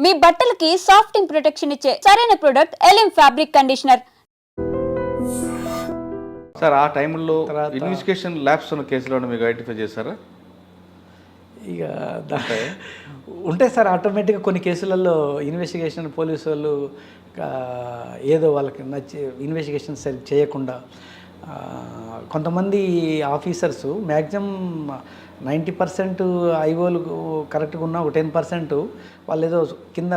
మీ బట్టలకి సాఫ్టింగ్ ప్రొటెక్షన్ ఇచ్చే సరైన ప్రొడక్ట్ ఎలిం ఫ్యాబ్రిక్ కండిషనర్ సార్ ఆ టైంలో ఇన్వెస్టిగేషన్ ల్యాబ్స్ ఉన్న కేసులో మీకు ఐడెంటిఫై చేశారా? ఇక ఉంటాయి? సార్ ఆటోమేటిక్గా కొన్ని కేసులలో ఇన్వెస్టిగేషన్ పోలీసు వాళ్ళు ఏదో వాళ్ళకి నచ్చి ఇన్వెస్టిగేషన్ సరి చేయకుండా కొంతమంది ఆఫీసర్స్ మ్యాక్సిమం నైంటీ పర్సెంట్ ఐఓలు కరెక్ట్గా ఉన్న ఒక టెన్ పర్సెంట్ వాళ్ళు ఏదో కింద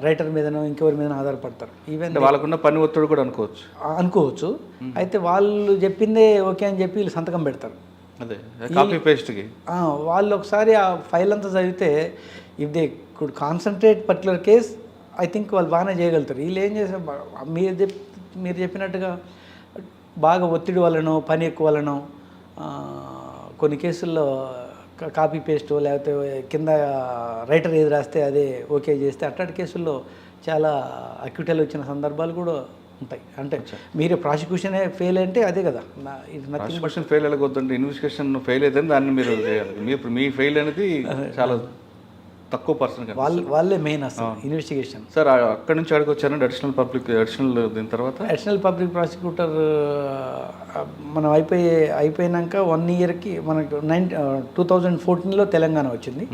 రైటర్ మీదనో ఇంకెవరి మీద ఆధారపడతారు. ఈవెన్ వాళ్ళకున్న పని ఒత్తిడి కూడా అనుకోవచ్చు. అనుకోవచ్చు. అయితే వాళ్ళు చెప్పిందే ఓకే అని చెప్పి వీళ్ళు సంతకం పెడతారు. అదే కాపీ పేస్ట్కి వాళ్ళు ఒకసారి ఆ ఫైల్ అంతా చదివితే if they could concentrate particular case I think వాళ్ళు బాగానే చేయగలుగుతారు. వీళ్ళు ఏం చేసారు బా- మీరు చెప్ మీరు చెప్పినట్టుగా బాగా ఒత్తిడి వలనో పని ఎక్కువ వలనో కొన్ని కేసుల్లో కాపీ పేస్ట్ లేకపోతే కింద రైటర్ ఏది రాస్తే అదే ఓకే చేస్తే అట్లాంటి కేసుల్లో చాలా అక్యూటల్ వచ్చిన సందర్భాలు కూడా ఉంటాయి. అంటే మీరు ప్రాసిక్యూషనే ఫెయిల్ అంటే అదే కదా. ప్రాసిక్యూషన్ ఫెయిల్ అవ్వకూడదంటే ఇన్వెస్టిగేషన్ ఫెయిల్ అయితే దాన్ని మీరు చేయాలి. మీరు మీ ఫెయిల్ అనేది చాలా తక్కువ పర్సన్ వాళ్ళు వాళ్ళే మెయిన్ అసలు ఇన్వెస్టిగేషన్ సార్ అక్కడి నుంచి అడిగి వచ్చారండి అడిషనల్ పబ్లిక్ అడిషనల్ దీని తర్వాత? అడిషనల్ పబ్లిక్ ప్రాసిక్యూటర్ మనం అయిపోయి అయిపోయినాక వన్ ఇయర్కి మనకు నైన్ టూ థౌజండ్ ఫోర్టీన్లో తెలంగాణ వచ్చింది.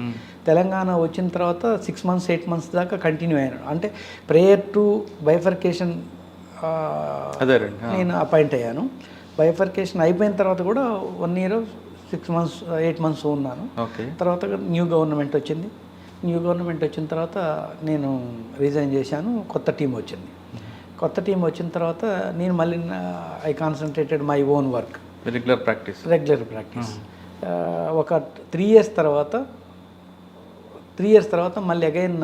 తెలంగాణ వచ్చిన తర్వాత సిక్స్ మంత్స్ ఎయిట్ మంత్స్ దాకా కంటిన్యూ అయ్యాను అంటే ప్రేయర్ టు బైఫర్కేషన్ నేను అపాయింట్ అయ్యాను. బైఫర్కేషన్ అయిపోయిన తర్వాత కూడా one year six months eight months ఉన్నాను. ఓకే. తర్వాత న్యూ గవర్నమెంట్ వచ్చింది. న్యూ గవర్నమెంట్ వచ్చిన తర్వాత నేను రిజైన్ చేశాను కొత్త టీం వచ్చింది. కొత్త టీం వచ్చిన తర్వాత నేను మళ్ళీ I concentrated my own work regular practice regular practice ఒక త్రీ ఇయర్స్ తర్వాత త్రీ ఇయర్స్ తర్వాత మళ్ళీ అగైన్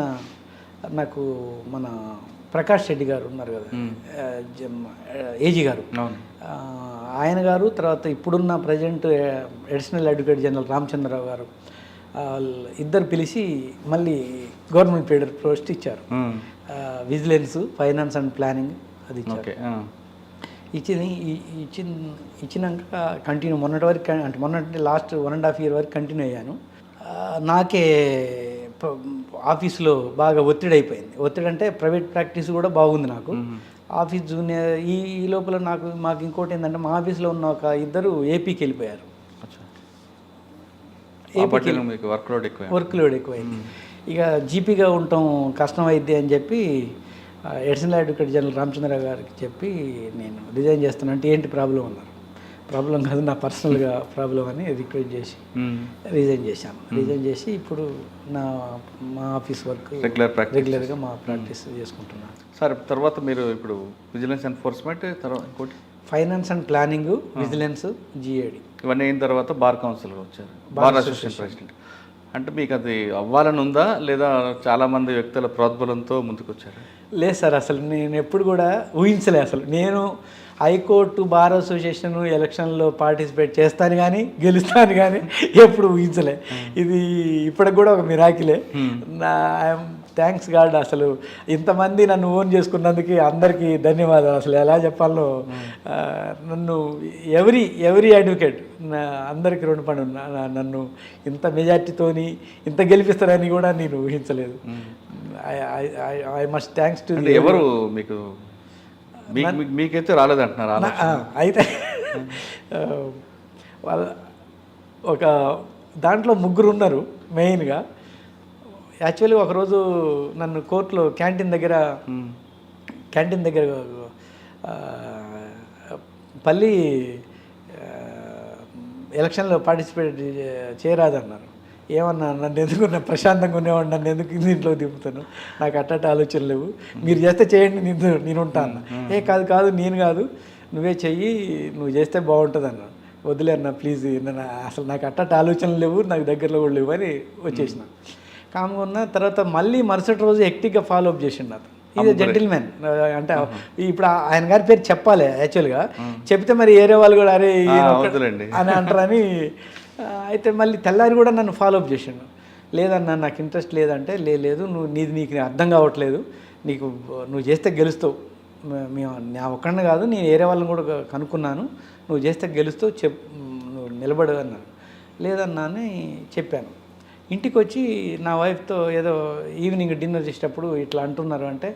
నాకు మన ప్రకాష్ రెడ్డి గారు ఉన్నారు కదా. ఆ, ఏజీ గారు. ఆయన గారు తర్వాత ఇప్పుడున్న present additional advocate general Ramachandra Rao గారు ఇద్దరు పిలిచి మళ్ళీ గవర్నమెంట్ పీడర్ పోస్ట్ ఇచ్చారు. విజిలెన్స్ ఫైనాన్స్ అండ్ ప్లానింగ్ అది ఇచ్చారు. ఇచ్చింది ఇచ్చిన ఇచ్చినాక కంటిన్యూ మొన్నటి వరకు అంటే మొన్నటి last one and half year వరకు కంటిన్యూ అయ్యాను. నాకే ఆఫీస్లో బాగా ఒత్తిడి అయిపోయింది. ఒత్తిడి అంటే ప్రైవేట్ ప్రాక్టీస్ కూడా బాగుంది నాకు. ఆఫీస్ జూనియర్ ఈ ఈ లోపల నాకు మాకు ఇంకోటి ఏంటంటే మా ఆఫీస్లో ఉన్న ఒక ఇద్దరు ఏపీకి వెళ్ళిపోయారు. మీకు వర్క్ లోడ్ ఎక్కువ వర్క్ లోడ్ ఎక్కువైంది. ఇక జీపీగా ఉండటం కష్టం అయింది అని చెప్పి ఎడిషనల్ అడ్వకేట్ జనరల్ రామచంద్రరావు గారికి చెప్పి నేను రిజైన్ చేస్తాను అంటే ఏంటి ప్రాబ్లం అన్నారు. ప్రాబ్లం కాదు నా పర్సనల్గా ప్రాబ్లం అని రిక్వెస్ట్ చేసి. రిజైన్ చేశాను. రిజైన్ చేసి ఇప్పుడు నా మా ఆఫీస్ వర్క్ రెగ్యులర్ రెగ్యులర్గా మా ప్రాక్టీస్ చేసుకుంటున్నాను. సార్ తర్వాత మీరు ఇప్పుడు విజిలెన్స్ ఎన్ఫోర్స్మెంట్ తర్వాత ఇంకోటి? Finance and planning vigilance GAD ఇవన్నీ అయిన తర్వాత బార్ కౌన్సిల్ వచ్చారు. Bar association. ప్రెసిడెంట్. అంటే మీకు అది అవ్వాలని ఉందా? లేదా చాలా మంది వ్యక్తుల ప్రోద్బలంతో ముందుకు వచ్చారు లేదు సార్ అసలు నేను ఎప్పుడు కూడా ఊహించలే అసలు. నేను హైకోర్టు బార్ అసోసియేషన్ ఎలక్షన్లో పార్టిసిపేట్ చేస్తాను కానీ గెలుస్తాను కానీ ఎప్పుడు ఊహించలే. ఇది ఇప్పటికి కూడా ఒక మిరాకిలే. నా ఐఎమ్ థ్యాంక్స్ గాడ్ అసలు. ఇంతమంది నన్ను ఓన్ చేసుకున్నందుకు అందరికీ ధన్యవాదాలు. అసలు ఎలా చెప్పాలో నన్ను ఎవరి ఎవరి అడ్వకేట్ అందరికీ రుణపడి ఉన్నా నా- నన్ను ఇంత మెజార్టీతోని ఇంత గెలిపిస్తారని కూడా నేను ఊహించలేదు. ఐ మస్ట్ థ్యాంక్స్ టు ఎవరు మీకు మీకు మీకు- మీకైతే రాలేదంటున్నారు అయితే ఆ, వాళ్ళ ఒక దాంట్లో ముగ్గురు ఉన్నారు మెయిన్గా యాక్చువల్లీ ఒకరోజు నన్ను కోర్టులో క్యాంటీన్ దగ్గర క్యాంటీన్ దగ్గర పల్లి ఎలక్షన్లో పార్టిసిపేట్ చేయరాదన్నారు. ఏమన్నా నన్ను ఎందుకు నా ప్రశాంతంగా ఉండేవాడు నన్ను ఎందుకు దీంట్లో దింపుతాను నాకు అట్టట ఆలోచన లేవు. మీరు చేస్తే చేయండి నేను నేను ఉంటా అన్న. ఏ కాదు కాదు నేను కాదు. నువ్వే చెయ్యి నువ్వు చేస్తే బాగుంటుంది అన్న వదిలే అన్న ప్లీజ్ నన్ను అసలు నాకు అట్టట ఆలోచనలు లేవు నాకు దగ్గరలో కూడా లేవు అని వచ్చేసిన. కామ్గా ఉన్న తర్వాత మళ్ళీ మరుసటి రోజు ఎక్టిక్గా ఫాలో అప్ చేసిండు ఇది జెంటిల్మెన్ అంటే ఇప్పుడు ఆయన గారి పేరు చెప్పాలి యాక్చువల్గా చెప్తే మరి ఏరే వాళ్ళు కూడా అరే. అని అంటారని అయితే మళ్ళీ తెల్లారి కూడా నన్ను ఫాలో అప్ చేసిండు. లేదన్నా నాకు ఇంట్రెస్ట్ లేదంటే "లే, లేదు నువ్వు నీది నీకు అర్థం కావట్లేదు. నీకు నువ్వు చేస్తే గెలుస్తావు. మేము నా ఒక్కడిని కాదు నేను వేరే వాళ్ళని కూడా కనుక్కున్నాను. నువ్వు చేస్తే గెలుస్తావు చెప్ నువ్వు నిలబడు అన్నాను లేదన్నా అని చెప్పాను. ఇంటికి వచ్చి నా వైఫ్తో ఏదో ఈవినింగ్ డిన్నర్ చేసేటప్పుడు ఇట్లా అంటున్నారు అంటే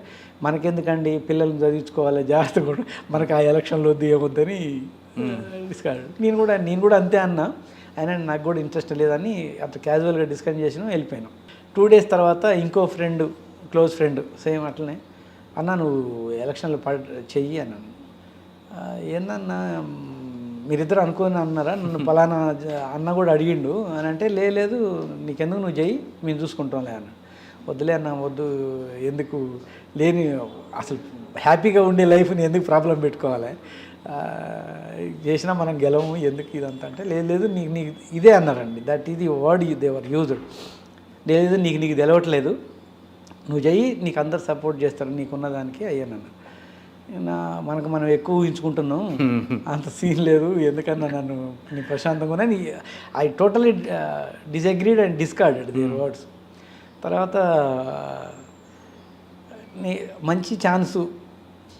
మనకెందుకండి పిల్లల్ని చదివించుకోవాలి జాగ్రత్త కూడా మనకు ఆ ఎలక్షన్లో వద్దు ఏమొద్దని నేను కూడా నేను కూడా అంతే అన్నా. అయినా నాకు కూడా ఇంట్రెస్ట్ లేదని అట్లా క్యాజువల్గా డిస్కస్ చేసినా వెళ్ళిపోయాను. టూ డేస్ తర్వాత ఇంకో ఫ్రెండ్ క్లోజ్ ఫ్రెండ్ సేమ్ అట్లనే అన్న నువ్వు ఎలక్షన్లో పడ చెయ్యి అన్నాను. "ఆ, ఏందన్నా మీరిద్దరు అనుకుని అన్నారా? నన్ను పలానా అన్న కూడా అడిగిండు. అని అంటే లేదు నీకెందుకు నువ్వు చెయ్యి మేము చూసుకుంటాంలే అన్న. వద్దులే అన్న వద్దు ఎందుకు? లేని అసలు హ్యాపీగా ఉండే లైఫ్ని ఎందుకు ప్రాబ్లం పెట్టుకోవాలి? చేసినా మనం గెలవము ఎందుకు ఇదంతా అంటే లేదు లేదు నీకు నీకు ఇదే అన్నారండి. దట్ ఇది వర్డ్ దేవర్ యూజ్డ్ లేదు నీకు నీకు తెలవట్లేదు. నువ్వు చెయ్యి నీకు అందరు సపోర్ట్ చేస్తారు నీకున్న దానికి అయ్యానన్నారు మనకు మనం ఎక్కువ ఊహించుకుంటున్నాం. అంత సీన్ లేదు. ఎందుకన్నా నన్ను నీ ప్రశాంతంగా నీ I totally disagreed and discarded దీని వర్డ్స్ తర్వాత నీ మంచి ఛాన్సు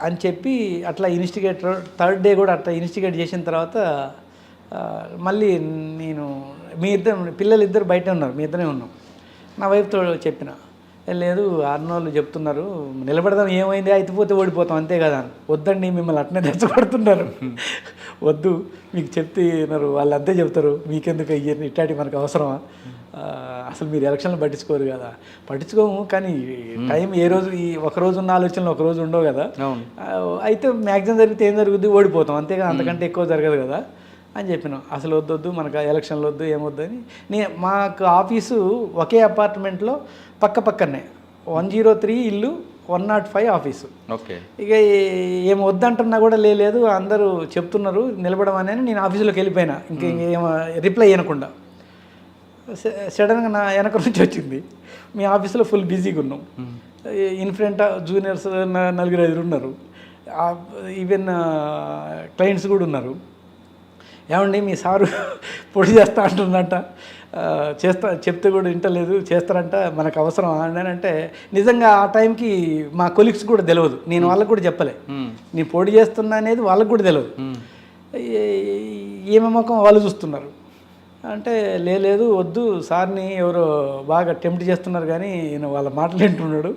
అని చెప్పి అట్లా ఇన్వెస్టిగేటర్ థర్డ్ డే కూడా అట్లా ఇన్వెస్టిగేట్ చేసిన తర్వాత మళ్ళీ నేను మీ ఇద్దరు పిల్లలు ఇద్దరు బయట ఉన్నారు. మీ ఇద్దరే ఉన్నాం. నా వైఫ్తో చెప్పిన "ఏ, లేదు అన్నోళ్ళు చెప్తున్నారు నిలబడదాం ఏమైంది అయిపోతే ఓడిపోతాం అంతే కదా. వద్దండి మిమ్మల్ని అట్నే తెచ్చబడుతున్నారు వద్దు మీకు చెప్తున్నారు వాళ్ళు అంతే చెప్తారు మీకెందుకు ఇవన్నీ ఇట్లాంటి మనకు అవసరమా? అసలు మీరు ఎలక్షన్లు పట్టించుకోరు కదా. పట్టించుకోము కానీ టైం ఏ రోజు ఈ ఒక రోజు ఉన్న ఆలోచనలు ఒక రోజు ఉండవు కదా. అయితే మ్యాక్సిమం జరిగితే ఏం జరుగుద్ది? ఓడిపోతాం అంతేగా అంతకంటే ఎక్కువ జరగదు కదా. అని చెప్పినాం. అసలు వద్దొద్దు మనకు ఎలక్షన్లు వద్దు ఏమొద్దు అని. నే మాకు ఆఫీసు ఒకే అపార్ట్మెంట్లో పక్క పక్కనే. వన్ జీరో త్రీ ఇల్లు one naught five office. Okay. ఇక ఏ- వద్దంటున్నా కూడా లేదు అందరూ చెప్తున్నారు నిలబడమని నేను ఆఫీసులోకి వెళ్ళిపోయినా. ఇంకా ఏం రిప్లై చేయకుండా సడన్గా నా వెనక నుంచి వచ్చింది. మీ ఆఫీస్లో ఫుల్ బిజీగా ఉన్నాం. ఇన్ ఫ్రంట్ జూనియర్స్ నలుగురు ఐదుగురు ఉన్నారు. ఈవెన్ క్లయింట్స్ కూడా ఉన్నారు. ఏమండి మీ సారు పొడి చేస్తా ఆ, చేస్తా చెప్తే కూడా వింటలేదు చేస్తారంట మనకు అవసరం అని. అంటే నిజంగా ఆ టైంకి మా కొలీగ్స్ కూడా తెలియదు నేను వాళ్ళకు కూడా చెప్పలే. నేను పొడి చేస్తున్నా అనేది వాళ్ళకు కూడా తెలియదు ఏమే ముఖం వాళ్ళు చూస్తున్నారు? అంటే "లే- లేదు వద్దు సార్ని ఎవరో బాగా టెంప్ట్ చేస్తున్నారు కానీ ఈయన వాళ్ళ మాటలు వింటున్నాడు.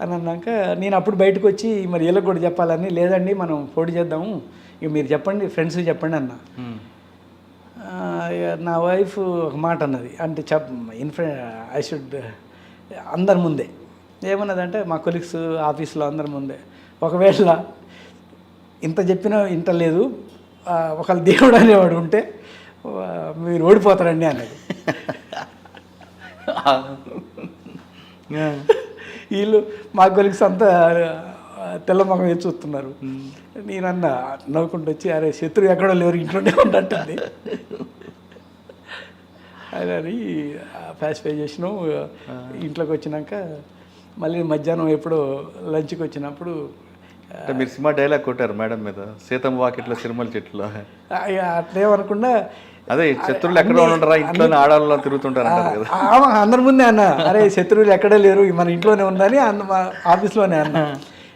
అని అన్నాక నేను అప్పుడు బయటకు వచ్చి మరి వీళ్ళకి కూడా చెప్పాలని లేదండి మనం పోటీ చేద్దాము. ఇక మీరు చెప్పండి ఫ్రెండ్స్కి చెప్పండి అన్న. నా వైఫ్ ఒక మాట అన్నది. అంటే చెప్ ఇన్ఫ్ర ఐ షుడ్ అందరి ముందే. ఏమన్నదంటే మా కొలీగ్స్ ఆఫీస్లో అందరి ముందే. ఒకవేళ ఇంత చెప్పినా ఇంటలేదు ఆ, ఒకవేళ దేవుడు అనేవాడు ఉంటే మీరు ఓడిపోతారండి అన్నది. వీళ్ళు మా కొలీగ్స్ అంతా తెల్ల వేసి చూస్తున్నారు? నేనన్న నవ్వుకుంటూ వచ్చి అరే శత్రువు ఎక్కడో లేరు ఇంట్లోనే ఉండంటుంది. అని ప్యాసిఫై చేసినాం. ఇంట్లోకి వచ్చినాక మళ్ళీ మధ్యాహ్నం ఎప్పుడో లంచ్కి వచ్చినప్పుడు అంటే మీరు సినిమా డైలాగ్ కొట్టారు మేడం మీద సీతం వాకిట్లో సిరిమల చెట్లు ఇక అట్లేమనకుండా అదే శత్రువులు ఎక్కడ ఉండరా? ఇంట్లోనే ఆడవాళ్ళు తిరుగుతుంటారు అందరి ముందే అన్న అరే శత్రువులు ఎక్కడే లేరు మన ఇంట్లోనే ఉందని అన్న ఆఫీస్లోనే అన్న.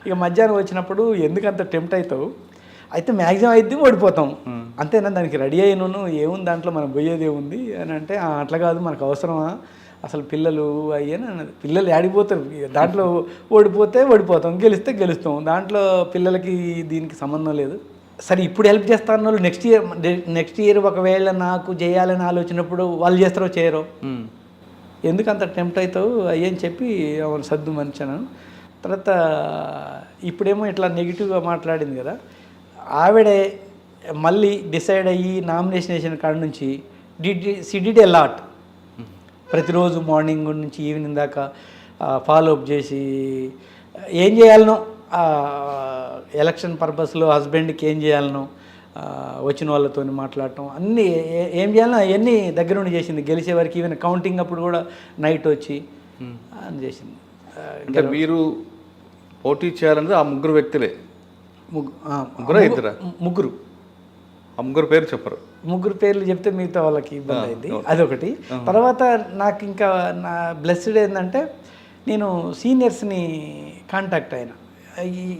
ఇక మధ్యాహ్నం వచ్చినప్పుడు ఎందుకు అంత టెంప్ట్ అవుతావు? అయితే మ్యాక్సిమం అయితే ఓడిపోతాం. అంతేనా? దానికి రెడీ అయినను ఏముంది? దాంట్లో మనం పోయేది ఏముంది? అని అంటే "ఆ, అట్లా కాదు మనకు అవసరమా? అసలు పిల్లలు అయ్యని అన్నది. పిల్లలు ఆడిపోతారు. దాంట్లో ఓడిపోతే ఓడిపోతాం గెలిస్తే గెలుస్తాం. దాంట్లో పిల్లలకి దీనికి సంబంధం లేదు. సరే ఇప్పుడు హెల్ప్ చేస్తాను వాళ్ళు నెక్స్ట్ ఇయర్ నెక్స్ట్ ఇయర్ ఒకవేళ నాకు చేయాలని ఆలోచనప్పుడు వాళ్ళు చేస్తారో చేయరో. ఎందుకు అంత టెంప్ట్ అవుతావు? అయ్యని చెప్పి అవును సర్దు మంచాను తర్వాత ఇప్పుడేమో ఇట్లా నెగిటివ్గా మాట్లాడింది కదా. ఆవిడే మళ్ళీ డిసైడ్ అయ్యి నామినేషన్ వేసిన కాడ నుంచి డిడ్ సిడిడ్ ఎ లాట్ ప్రతిరోజు మార్నింగ్ నుంచి ఈవినింగ్ దాకా ఫాలో అప్ చేసి ఏం చేయాలనో ఎలక్షన్ పర్పస్లో హస్బెండ్కి ఏం చేయాలనో వచ్చిన వాళ్ళతో మాట్లాడటం అన్నీ ఏ- ఏం చేయాలనో అవన్నీ దగ్గర నుండి చేసింది. గెలిచే వరకు ఈవెన్ కౌంటింగ్ అప్పుడు కూడా నైట్ వచ్చి అని చేసింది. అంటే మీరు పోటీ చేయాలన్నది ఆ ముగ్గురు వ్యక్తులే. ముగ్గురా ఇద్దరా? ముగ్గురు. ఆ ముగ్గురు పేరు చెప్పరు. ముగ్గురు పేర్లు చెప్తే మిగతా వాళ్ళకి ఇబ్బంది అయింది. అదొకటి. తర్వాత నాకు ఇంకా నా బ్లెస్డ్ ఏంటంటే నేను సీనియర్స్ని కాంటాక్ట్ అయినా.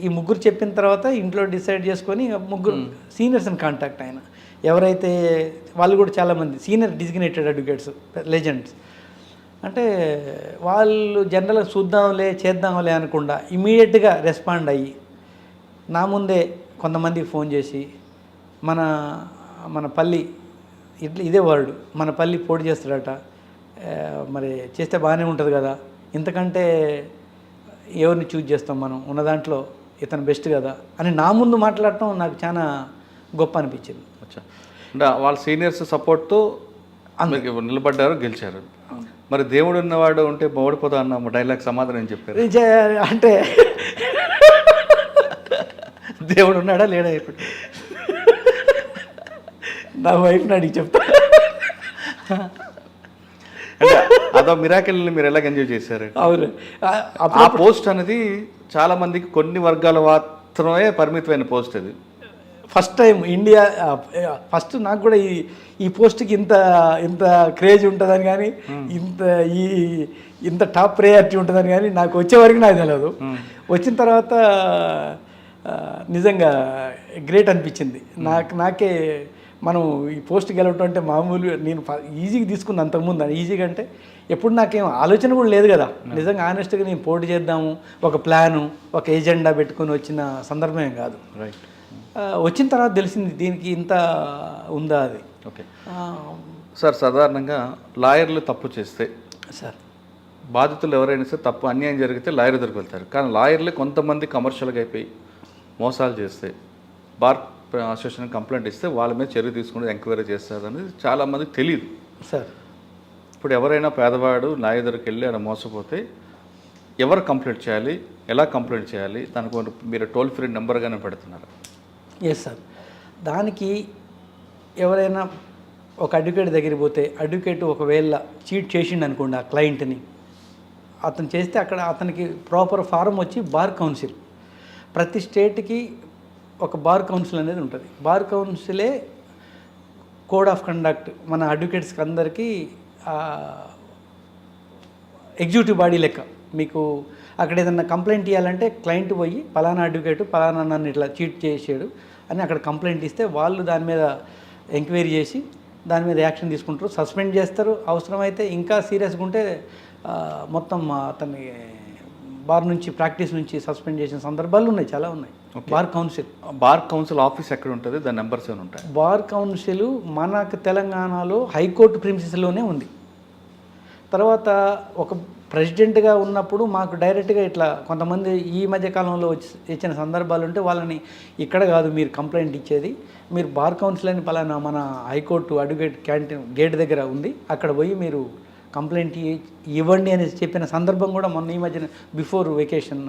ఈ ముగ్గురు చెప్పిన తర్వాత ఇంట్లో డిసైడ్ చేసుకొని ముగ్గురు సీనియర్స్ని కాంటాక్ట్ అయినా. ఎవరైతే వాళ్ళు కూడా చాలామంది సీనియర్ డిజిగ్నేటెడ్ అడ్వకేట్స్ లెజెండ్స్ అంటే వాళ్ళు జనరల్గా చూద్దాంలే చేద్దాంలే అనకుండా ఇమీడియట్గా రెస్పాండ్ అయ్యి నా ముందే కొంతమందికి ఫోన్ చేసి మన మన పల్లి ఇట్లా ఇదే వర్డ్ మన పల్లి పోటీ చేస్తాడట. మరి చేస్తే బాగానే ఉంటుంది కదా. ఇంతకంటే ఎవరిని చూజ్ చేస్తాం మనం? ఉన్న దాంట్లో ఇతను బెస్ట్ కదా అని నా ముందు మాట్లాడటం నాకు చాలా గొప్ప అనిపించింది. అంటే వాళ్ళ సీనియర్స్ సపోర్ట్తో మీకు నిలబడ్డారు గెలిచారు. మరి దేవుడు ఉన్నవాడు ఉంటే ఓడిపోతా అన్న డైలాగ్ సమాధానం చెప్పారు. అంటే దేవుడు ఉన్నాడా లేడా ఇప్పుడు? నా వైఫ్ని అడిగి చెప్తా. అదో మిరాకిల్ని మీరు ఎలాగ ఎంజాయ్ చేశారు? అవును. ఆ, పోస్ట్ అనేది చాలా మందికి కొన్ని వర్గాల మాత్రమే పరిమితమైన పోస్ట్ అది. ఫస్ట్ టైం ఇండియా ఫస్ట్ నాకు కూడా ఈ ఈ పోస్ట్కి ఇంత ఇంత క్రేజ్ ఉంటుందని కానీ ఇంత ఈ ఇంత టాప్ ప్రయారిటీ ఉంటుందని కానీ నాకు వచ్చే వరకు నాకు తెలియదు వచ్చిన తర్వాత నిజంగా గ్రేట్ అనిపించింది. నాకు నాకే మనం ఈ పోస్ట్ గెలవటం అంటే మామూలు నేను ఈజీగా తీసుకున్న అంతకుముందు ఈజీగా అంటే ఎప్పుడు నాకేం ఆలోచన కూడా లేదు కదా. నిజంగా ఆనెస్ట్గా నేను పోటీ చేద్దాము ఒక ప్లాను ఒక ఎజెండా పెట్టుకొని వచ్చిన సందర్భం ఏం కాదు. రైట్ వచ్చిన తర్వాత తెలిసింది దీనికి ఇంత ఉందా అది. ఓకే. సార్ సాధారణంగా లాయర్లు తప్పు చేస్తే సార్. బాధితులు ఎవరైనా సరే తప్పు అన్యాయం జరిగితే లాయర్ దగ్గరికి వెళ్తారు. కానీ లాయర్లే కొంతమంది కమర్షియల్గా అయిపోయి మోసాలు చేస్తే బార్ అసోసియేషన్ కంప్లైంట్ ఇస్తే వాళ్ళ మీద చర్య తీసుకుని ఎంక్వైరీ చేస్తారు అనేది చాలామందికి తెలియదు సార్. ఇప్పుడు ఎవరైనా పేదవాడు లాయర్ దగ్గరికి వెళ్ళి ఆడ మోసపోతే ఎవరు కంప్లైంట్ చేయాలి ఎలా కంప్లైంట్ చేయాలి దానికి మీరు టోల్ ఫ్రీ నెంబర్గానే పెడుతున్నారు. ఎస్ సార్ దానికి ఎవరైనా ఒక అడ్వకేట్ దగ్గరికి పోతే అడ్వకేట్ ఒకవేళ చీట్ చేసిండు అనుకోండి ఆ క్లయింట్ని అతను చేస్తే అక్కడ అతనికి ప్రాపర్ ఫారం వచ్చి బార్ కౌన్సిల్. ప్రతి స్టేట్కి ఒక బార్ కౌన్సిల్ అనేది ఉంటుంది. బార్ కౌన్సిలే కోడ్ ఆఫ్ కండక్ట్ మన అడ్వకేట్స్కి అందరికీ ఎగ్జిక్యూటివ్ బాడీ లెక్క. మీకు అక్కడ ఏదన్నా కంప్లైంట్ ఇవ్వాలంటే క్లయింట్ పోయి పలానా అడ్వకేట్ పలానా నన్ను ఇట్లా చీట్ చేసాడు అని అక్కడ కంప్లైంట్ ఇస్తే వాళ్ళు దాని మీద ఎంక్వైరీ చేసి దాని మీద యాక్షన్ తీసుకుంటారు. సస్పెండ్ చేస్తారు. అవసరమైతే ఇంకా సీరియస్గా ఉంటే మొత్తం అతన్ని బార్ నుంచి ప్రాక్టీస్ నుంచి సస్పెండ్ చేసిన సందర్భాలు ఉన్నాయి. చాలా ఉన్నాయి. Bar council bar council office ఎక్కడ ఉంటుంది? దాని నెంబర్స్ ఏమైనా ఉంటాయి? బార్ కౌన్సిల్ మనకు తెలంగాణలో హైకోర్టు ప్రిన్సిస్లోనే ఉంది. తర్వాత ఒక ప్రెసిడెంట్గా ఉన్నప్పుడు మాకు డైరెక్ట్గా ఇట్లా కొంతమంది ఈ మధ్య కాలంలో వచ్చి ఇచ్చిన సందర్భాలు ఉంటే వాళ్ళని ఇక్కడ కాదు మీరు కంప్లైంట్ ఇచ్చేది. మీరు బార్ కౌన్సిల్ అని పలానా మన హైకోర్టు అడ్వకేట్ క్యాంటీన్ గేట్ దగ్గర ఉంది. అక్కడ పోయి మీరు కంప్లైంట్ ఇవ్వండి అని చెప్పిన సందర్భం కూడా మొన్న ఈ మధ్యన బిఫోర్ వెకేషన్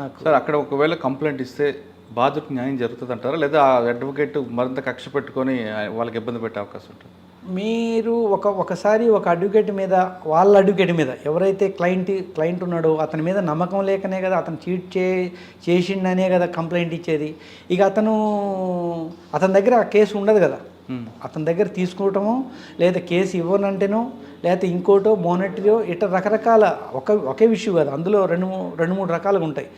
నాకు. సార్ అక్కడ ఒకవేళ కంప్లైంట్ ఇస్తే బాధ్యత న్యాయం జరుగుతుంది అంటారా లేదా ఆ అడ్వకేట్ మరింత కక్ష పెట్టుకొని వాళ్ళకి ఇబ్బంది పెట్టే అవకాశం ఉంటుంది? మీరు ఒక ఒకసారి ఒక అడ్వకేట్ మీద వాళ్ళ అడ్వకేట్ మీద ఎవరైతే క్లయింట్ క్లయింట్ ఉన్నాడో అతని మీద నమ్మకం లేకనే కదా అతను చీట్ చే చేసిండనే కదా కంప్లైంట్ ఇచ్చేది. ఇక అతను అతని దగ్గర ఆ కేసు ఉండదు కదా. అతని దగ్గర తీసుకోవటమో లేదా కేసు ఇవ్వనంటేనో లేకపోతే ఇంకోటో మోనటరీయో ఇట్లా రకరకాల ఒక ఒకే విషయం కాదు అందులో రెండు రెండు మూడు రకాలుగా ఉంటాయి.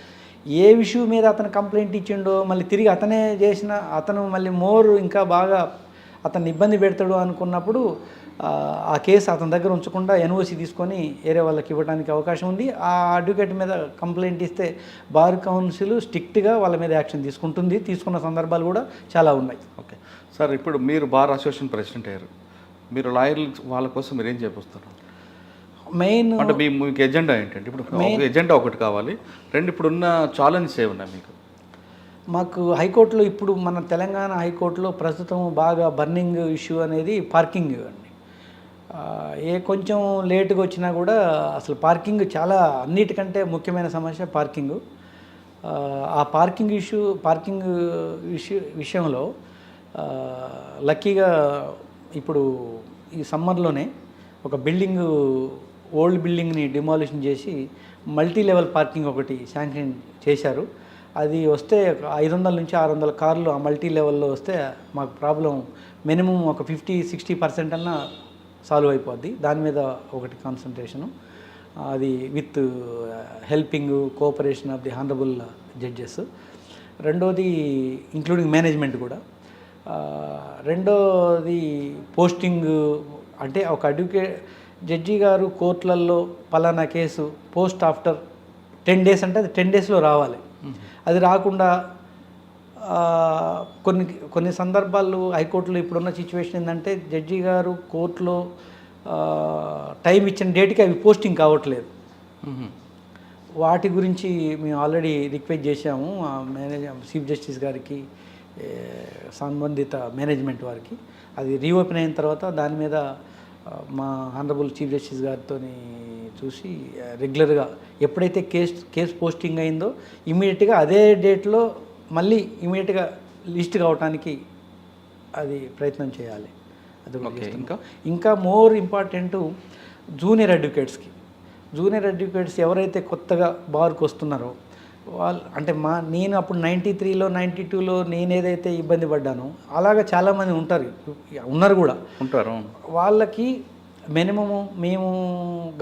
ఏ విషయం మీద అతను కంప్లైంట్ ఇచ్చిండో మళ్ళీ తిరిగి అతనే చేసిన అతను మళ్ళీ మోర్ ఇంకా బాగా అతన్ని ఇబ్బంది పెడతాడు అనుకున్నప్పుడు ఆ, కేసు అతని దగ్గర ఉంచకుండా ఎన్ఓసి తీసుకొని వేరే వాళ్ళకి ఇవ్వడానికి అవకాశం ఉంది. ఆ అడ్వకేట్ మీద కంప్లైంట్ ఇస్తే బార్ కౌన్సిల్ స్ట్రిక్ట్గా వాళ్ళ మీద యాక్షన్ తీసుకుంటుంది. తీసుకున్న సందర్భాలు కూడా చాలా ఉన్నాయి. ఓకే. సార్ ఇప్పుడు మీరు బార్ అసోసియేషన్ ప్రెసిడెంట్ అయ్యారు. మీరు లాయర్లు వాళ్ళ కోసం మీరు ఏం చేపిస్తారు మెయిన్ అంటే మీ మీకు ఎజెండా ఏంటంటే ఇప్పుడు ఎజెండా ఒకటి కావాలి. రెండు ఇప్పుడున్న ఛాలెంజెస్ ఏ ఉన్నాయి మీకు? మాకు హైకోర్టులో ఇప్పుడు మన తెలంగాణ హైకోర్టులో ప్రస్తుతం బాగా బర్నింగ్ ఇష్యూ అనేది పార్కింగ్ అండి. ఏ కొంచెం లేటుగా వచ్చినా కూడా అసలు పార్కింగ్ చాలా అన్నిటికంటే ముఖ్యమైన సమస్య పార్కింగ్. ఆ, పార్కింగ్ ఇష్యూ పార్కింగ్ ఇష్యూ విషయంలో లక్కీగా ఇప్పుడు ఈ సమ్మర్లోనే ఒక బిల్డింగ్ ఓల్డ్ బిల్డింగ్ని డిమాలిషన్ చేసి మల్టీ లెవెల్ పార్కింగ్ ఒకటి శాంక్షన్ చేశారు. అది వస్తే ఐదు వందల నుంచి ఆరు వందల కార్లు ఆ మల్టీ లెవెల్లో వస్తే మాకు ప్రాబ్లం మినిమం ఒక ఫిఫ్టీ సిక్స్టీ పర్సెంట్ అన్నా సాల్వ్ అయిపోద్ది. దాని మీద ఒకటి కాన్సన్ట్రేషను అది with helping cooperation of the honourable judges రెండోది ఇంక్లూడింగ్ మేనేజ్మెంట్ కూడా. రెండోది పోస్టింగ్ అంటే ఒక అడ్వకేట్ జడ్జి గారు కోర్టులలో పలానా case post after ten days అంటే అది టెన్ డేస్లో రావాలి. అది రాకుండా కొన్ని కొన్ని సందర్భాల్లో హైకోర్టులో ఇప్పుడున్న సిచ్యువేషన్ ఏంటంటే జడ్జి గారు కోర్టులో టైం ఇచ్చిన డేట్కి అవి పోస్టింగ్ కావట్లేదు. వాటి గురించి మేము ఆల్రెడీ రిక్వెస్ట్ చేశాము ఆ మేనేజర్ చీఫ్ జస్టిస్ గారికి సంబంధిత మేనేజ్మెంట్ వారికి. అది రీఓపెన్ అయిన తర్వాత దాని మీద మా ఆనరబుల్ చీఫ్ జస్టిస్ గారితో చూసి రెగ్యులర్గా ఎప్పుడైతే కేస్ కేసు పోస్టింగ్ అయిందో ఇమీడియట్గా అదే డేట్లో మళ్ళీ ఇమీడియట్గా లిస్ట్ కావడానికి అది ప్రయత్నం చేయాలి. అది. ఇంకా? ఇంకా మోర్ ఇంపార్టెంట్ జూనియర్ అడ్వకేట్స్కి. జూనియర్ అడ్వకేట్స్ ఎవరైతే కొత్తగా బార్కు వస్తున్నారో వాళ్ళు అంటే మా నేను అప్పుడు నైంటీ త్రీలో నైంటీ టూలో నేను ఏదైతే ఇబ్బంది పడ్డానో అలాగా చాలామంది ఉంటారు. ఉన్నారు కూడా. ఉంటారు. వాళ్ళకి మినిమము మేము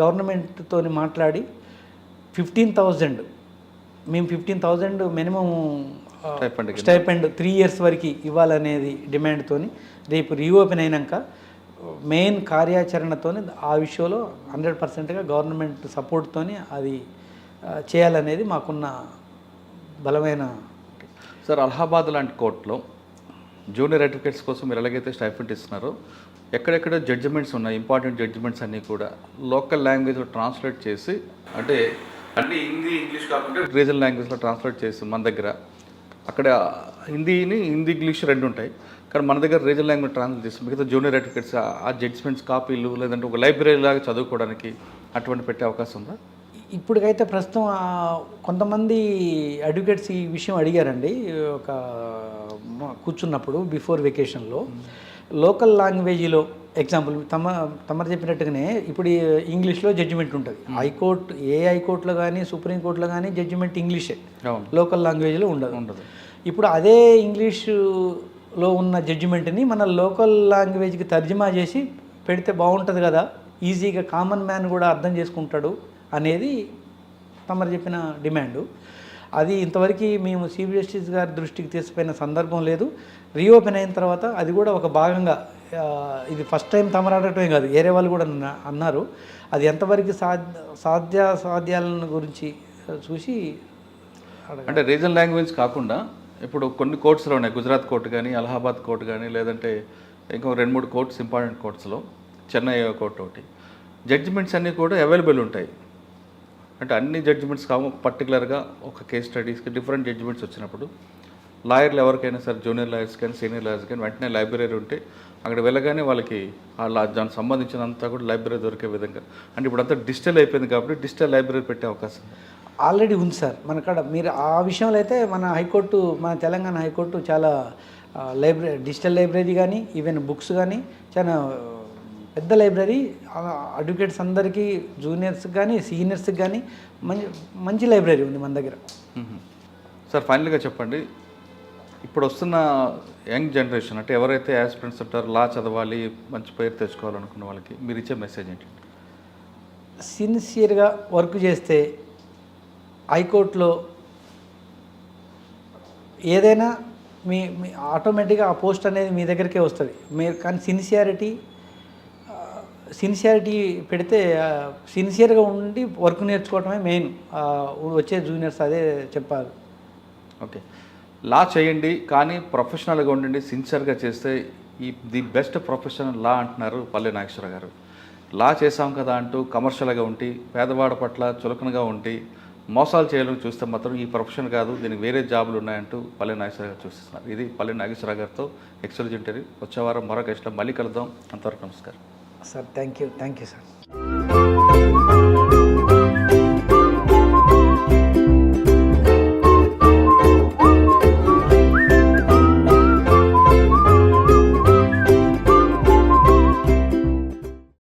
గవర్నమెంట్తో మాట్లాడి ఫిఫ్టీన్ థౌజండ్ మేము fifteen thousand minimum. Stipend three years వరకు ఇవ్వాలనేది డిమాండ్తోని రేపు రీఓపెన్ అయినాక మెయిన్ కార్యాచరణతోని ఆ విషయంలో హండ్రెడ్ పర్సెంట్గా గవర్నమెంట్ సపోర్ట్తోని అది చేయాలనేది మాకున్న బలమైన సార్ అలహాబాద్ లాంటి కోర్టులో జూనియర్ అడ్వకేట్స్ కోసం మీరు ఎలాగైతే స్టైఫెంట్ ఇస్తున్నారో ఎక్కడెక్కడ జడ్జిమెంట్స్ ఉన్నాయి ఇంపార్టెంట్ జడ్జిమెంట్స్ అన్నీ కూడా లోకల్ లాంగ్వేజ్లో ట్రాన్స్లేట్ చేసి అంటే అన్ని హిందీ ఇంగ్లీష్ కాకుండా రీజనల్ లాంగ్వేజ్లో ట్రాన్స్లేట్ చేసి మన దగ్గర అక్కడ హిందీని హిందీ ఇంగ్లీష్ రెండు ఉంటాయి. కానీ మన దగ్గర రీజనల్ లాంగ్వేజ్ ట్రాన్స్లేట్ చేసి మిగతా జూనియర్ అడ్వకేట్స్ ఆ జడ్జిమెంట్స్ కాపీలు లేదంటే ఒక లైబ్రరీ లాగా చదువుకోవడానికి అటువంటి పెట్టే అవకాశం ఉందా? ఇప్పటికైతే ప్రస్తుతం కొంతమంది అడ్వకేట్స్ ఈ విషయం అడిగారండి ఒక కూర్చున్నప్పుడు బిఫోర్ వెకేషన్లో. లోకల్ లాంగ్వేజ్లో ఎగ్జాంపుల్ తమ తమరు చెప్పినట్టుగానే ఇప్పుడు ఇంగ్లీష్లో జడ్జిమెంట్ ఉంటుంది. హైకోర్టు ఏ హైకోర్టులో కానీ సుప్రీంకోర్టులో కానీ జడ్జిమెంట్ ఇంగ్లీషే. లోకల్ లాంగ్వేజ్లో ఉండదు. ఉండదు. ఇప్పుడు అదే ఇంగ్లీషులో ఉన్న జడ్జిమెంట్ని మన లోకల్ లాంగ్వేజ్కి తర్జుమా చేసి పెడితే బాగుంటుంది కదా? ఈజీగా కామన్ మ్యాన్ కూడా అర్థం చేసుకుంటాడు. అనేది తమరు చెప్పిన డిమాండు. అది ఇంతవరకు మేము చీఫ్ జస్టిస్ గారి దృష్టికి తీసుకుపోయిన సందర్భం లేదు. రీఓపెన్ అయిన తర్వాత అది కూడా ఒక భాగంగా ఇది ఫస్ట్ టైం తమరాడటమే కాదు వేరే వాళ్ళు కూడా అన్న- అన్నారు. అది ఎంతవరకు సాధ్య సాధ్య సాధ్యాలను గురించి చూసి అంటే రీజనల్ లాంగ్వేజ్ కాకుండా ఇప్పుడు కొన్ని కోర్ట్స్లో ఉన్నాయి. గుజరాత్ కోర్టు కానీ అలహాబాద్ కోర్టు కానీ లేదంటే ఇంకో రెండు మూడు కోర్ట్స్ ఇంపార్టెంట్ కోర్ట్స్లో చెన్నై కోర్టు ఒకటి. జడ్జిమెంట్స్ అన్నీ కూడా అవైలబుల్ ఉంటాయి. అంటే అన్ని జడ్జిమెంట్స్ కావు పర్టికులర్గా ఒక కేస్ స్టడీస్కి డిఫరెంట్ జడ్జిమెంట్స్ వచ్చినప్పుడు లాయర్లు ఎవరికైనా సరే జూనియర్ లాయర్స్ కానీ సీనియర్ లాయర్స్ కానీ వెంటనే లైబ్రరీ ఉంటే అక్కడ వెళ్ళగానే వాళ్ళకి దానికి సంబంధించినంతా కూడా లైబ్రరీ దొరికే విధంగా. అంటే ఇప్పుడు అంతా డిజిటల్ అయిపోయింది కాబట్టి డిజిటల్ లైబ్రరీ పెట్టే అవకాశం. ఆల్రెడీ ఉంది సార్. మన కాడ మీరు ఆ విషయంలో అయితే మన హైకోర్టు మన తెలంగాణ హైకోర్టు చాలా లైబ్రరీ డిజిటల్ లైబ్రరీ కానీ ఈవెన్ బుక్స్ కానీ చాలా పెద్ద లైబ్రరీ అడ్వకేట్స్ అందరికీ జూనియర్స్కి కానీ సీనియర్స్కి కానీ మంచి మంచి లైబ్రరీ ఉంది మన దగ్గర. సార్ ఫైనల్గా చెప్పండి. ఇప్పుడు వస్తున్న యంగ్ జనరేషన్ అంటే ఎవరైతే యాస్పిరెంట్స్ ఉంటారో లా చదవాలి మంచి పేరు తెచ్చుకోవాలనుకున్న వాళ్ళకి మీరు ఇచ్చే మెసేజ్ ఏంటి? సిన్సియర్గా వర్క్ చేస్తే హైకోర్టులో ఏదైనా మీ మీ ఆటోమేటిక్గా ఆ పోస్ట్ అనేది మీ దగ్గరికే వస్తుంది. మీరు కానీ సిన్సియారిటీ సిన్సియారిటీ పెడితే సిన్సియర్గా ఉండి వర్క్ నేర్చుకోవటమే మెయిన్. వచ్చే జూనియర్స్ అదే చెప్పాలి. ఓకే. లా చేయండి కానీ ప్రొఫెషనల్గా ఉండండి సిన్సియర్గా చేస్తే ఈ ది బెస్ట్ ప్రొఫెషనల్ లా అంటున్నారు పల్లె నాగేశ్వర గారు. లా చేసాం కదా అంటూ కమర్షియల్గా ఉండి పేదవాడ పట్ల చులకనగా ఉండి మోసాలు చేయాలని చూస్తే మాత్రం ఈ ప్రొఫెషన్ కాదు దీనికి వేరే జాబులు ఉన్నాయంటూ పల్లె నాగేశ్వర గారు చూస్తున్నారు. ఇది పల్లె నాగేశ్వర గారితో ఎక్సలెంట్ ఇంటర్వ్యూ వచ్చే వారం మరొక ఇష్టం మళ్ళీ కలుద్దాం. అంతవరకు నమస్కారం. Sir thank you thank you sir